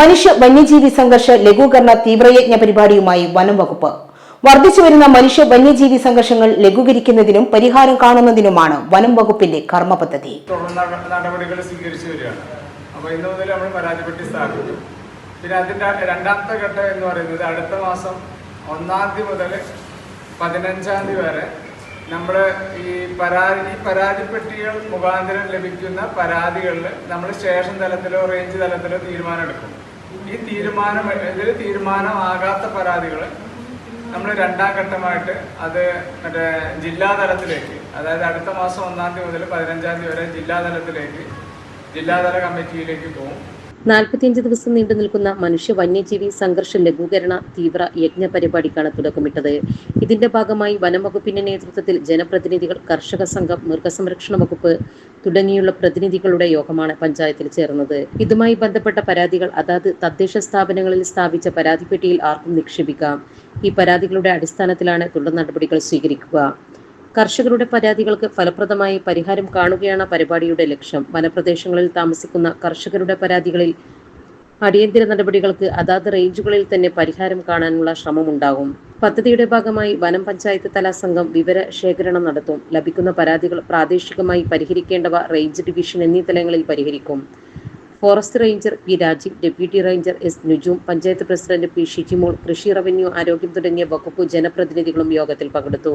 മനുഷ്യ വന്യജീവി സംഘർഷ ലഘൂകരണ തീവ്രയജ്ഞ പരിപാടിയുമായി വനം വകുപ്പ്. വർദ്ധിച്ചുവരുന്ന മനുഷ്യ വന്യജീവി സംഘർഷങ്ങൾ ലഘൂകരിക്കുന്നതിനും പരിഹാരം കാണുന്നതിനുമാണ് വനം വകുപ്പിന്റെ കർമ്മ പദ്ധതി നടപടികൾ സ്വീകരിച്ചു വരികയാണ്. അപ്പോൾ ഇന്ന് മുതൽ നമ്മൾ പരാതിപ്പെട്ടി സ്ഥാപിക്കും പിന്നെ അതിന്റെ രണ്ടാമത്തെ ഘട്ടം എന്ന് പറയുന്നത് അടുത്ത മാസം ഒന്നാം തീയതി മുതൽ പതിനഞ്ചാം തീയതി വരെ നമ്മൾ ഈ പരാതി ഈ പരാതിപ്പെട്ടികൾ മുഖാന്തരം ലഭിക്കുന്ന പരാതികളിൽ നമ്മൾ സ്റ്റേഷൻ തലത്തിലോ റേഞ്ച് തലത്തിലോ തീരുമാനം എടുക്കും. ഈ തീരുമാനം ഇതിൽ തീരുമാനമാകാത്ത പരാതികൾ നമ്മൾ രണ്ടാം ഘട്ടമായിട്ട് അത് മറ്റേ ജില്ലാ തലത്തിലേക്ക് അതായത് അടുത്ത മാസം ഒന്നാം തീയതി മുതൽ പതിനഞ്ചാം തീയതി വരെ ജില്ലാ തലത്തിലേക്ക് ജില്ലാതല കമ്മിറ്റിയിലേക്ക് പോകും. നാൽപ്പത്തിയഞ്ച് ദിവസം നീണ്ടു നിൽക്കുന്ന മനുഷ്യ വന്യജീവി സംഘർഷ ലഘൂകരണ തീവ്ര യജ്ഞ പരിപാടിക്കാണ് തുടക്കമിട്ടത്. ഇതിന്റെ ഭാഗമായി വനം വകുപ്പിന്റെ നേതൃത്വത്തിൽ ജനപ്രതിനിധികൾ കർഷക സംഘം മൃഗസംരക്ഷണ വകുപ്പ് തുടങ്ങിയുള്ള പ്രതിനിധികളുടെ യോഗമാണ് പഞ്ചായത്തിൽ ചേർന്നത്. ഇതുമായി ബന്ധപ്പെട്ട പരാതികൾ അതാത് തദ്ദേശ സ്ഥാപനങ്ങളിൽ സ്ഥാപിച്ച പരാതിപ്പെട്ടിയിൽ ആർക്കും നിക്ഷേപിക്കാം. ഈ പരാതികളുടെ അടിസ്ഥാനത്തിലാണ് തുടർ നടപടികൾ സ്വീകരിക്കുക. കർഷകരുടെ പരാതികൾക്ക് ഫലപ്രദമായി പരിഹാരം കാണുകയാണ് പരിപാടിയുടെ ലക്ഷ്യം. വനപ്രദേശങ്ങളിൽ താമസിക്കുന്ന കർഷകരുടെ പരാതികളിൽ അടിയന്തര നടപടികൾക്ക് അതാത് റേഞ്ചുകളിൽ തന്നെ പരിഹാരം കാണാനുള്ള ശ്രമമുണ്ടാകും. പദ്ധതിയുടെ ഭാഗമായി വനം പഞ്ചായത്ത് തല സംഘം വിവര ശേഖരണം നടത്തും. ലഭിക്കുന്ന പരാതികൾ പ്രാദേശികമായി പരിഹരിക്കേണ്ടവ റേഞ്ച് ഡിവിഷൻ എന്നീ തലങ്ങളിൽ പരിഹരിക്കും. Forest ranger P Rajeev deputy ranger S Nujum panchayat president P Shijimol കൃഷി റവന്യൂ ആരോഗ്യം തുടങ്ങിയ വകുപ്പ് ജനപ്രതിനിധികളും യോഗത്തിൽ പങ്കെടുത്തു.